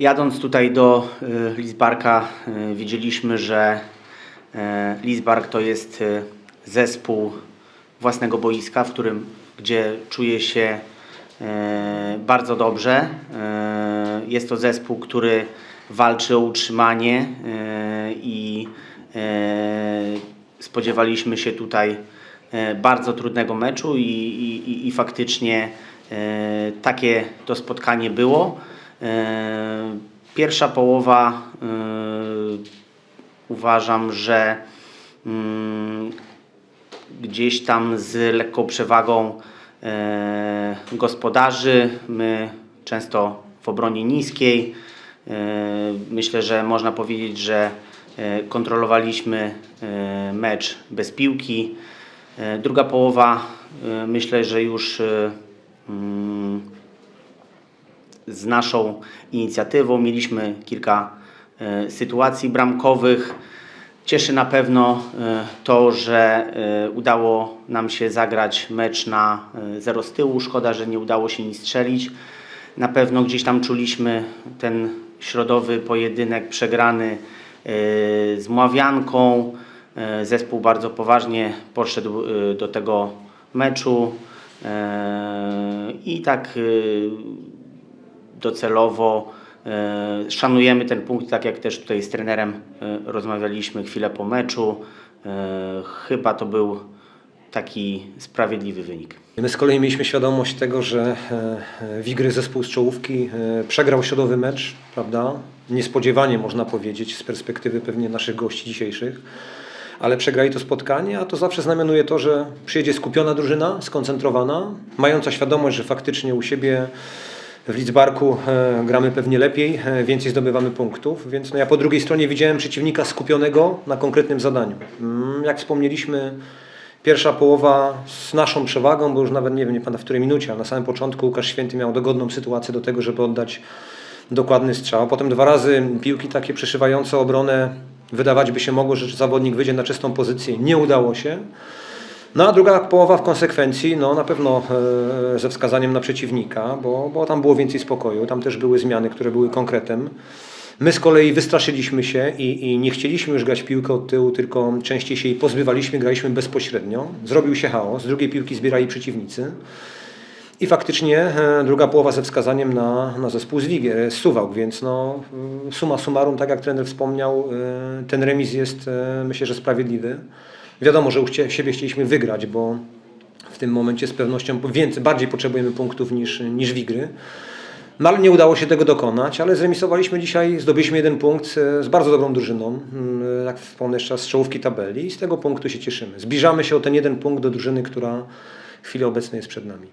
Jadąc tutaj do y, Lisbarka y, widzieliśmy, że y, Lisbark to jest zespół własnego boiska, w którym, gdzie czuje się bardzo dobrze. Jest to zespół, który walczy o utrzymanie i spodziewaliśmy się tutaj bardzo trudnego meczu i, i, i- faktycznie takie to spotkanie było. E, Pierwsza połowa e, uważam, że mm, gdzieś tam z lekką przewagą e, gospodarzy, my często w obronie niskiej. Myślę, że można powiedzieć, że kontrolowaliśmy mecz bez piłki. Druga połowa, myślę, że już mm, z naszą inicjatywą mieliśmy kilka e, sytuacji bramkowych. Cieszy na pewno e, to, że e, udało nam się zagrać mecz na zero z tyłu. Szkoda, że nie udało się nic strzelić. Na pewno gdzieś tam czuliśmy ten środowy pojedynek przegrany z Mławianką. Zespół bardzo poważnie podszedł e, do tego meczu i tak docelowo e, szanujemy ten punkt, tak jak też tutaj z trenerem e, rozmawialiśmy chwilę po meczu. E, Chyba to był taki sprawiedliwy wynik. My z kolei mieliśmy świadomość tego, że Wigry zespół z czołówki przegrał środowy mecz, prawda? Niespodziewanie można powiedzieć z perspektywy pewnie naszych gości dzisiejszych, ale przegrali to spotkanie, a to zawsze znamionuje to, że przyjedzie skupiona drużyna, skoncentrowana, mająca świadomość, że faktycznie u siebie w Lidzbarku e, gramy pewnie lepiej, e, więcej zdobywamy punktów, więc no ja po drugiej stronie widziałem przeciwnika skupionego na konkretnym zadaniu. Mm, Jak wspomnieliśmy, Pierwsza połowa z naszą przewagą, bo już nawet nie wiem, nie pamiętam w której minucie, ale na samym początku Łukasz Święty miał dogodną sytuację do tego, żeby oddać dokładny strzał. Potem dwa razy piłki takie przeszywające obronę, wydawać by się mogło, że zawodnik wyjdzie na czystą pozycję. Nie udało się. No a druga połowa w konsekwencji, no na pewno e, ze wskazaniem na przeciwnika, bo, bo tam było więcej spokoju, tam też były zmiany, które były konkretem. My z kolei wystraszyliśmy się i, i nie chcieliśmy już grać piłkę od tyłu, tylko częściej się jej pozbywaliśmy, graliśmy bezpośrednio. Zrobił się chaos, z drugiej piłki zbierali przeciwnicy. I faktycznie e, druga połowa ze wskazaniem na, na zespół z Wigi, z Suwałk, więc no, summa summarum, tak jak trener wspomniał, e, ten remis jest myślę, że sprawiedliwy. Wiadomo, że u siebie chcieliśmy wygrać, bo w tym momencie z pewnością więcej, bardziej potrzebujemy punktów niż, niż Wigry. No ale nie udało się tego dokonać, ale zremisowaliśmy dzisiaj, zdobyliśmy jeden punkt e, z bardzo dobrą drużyną, mm, jak wspomnę jeszcze raz, z czołówki tabeli i z tego punktu się cieszymy. Zbliżamy się o ten jeden punkt do drużyny, która w chwili obecnej jest przed nami.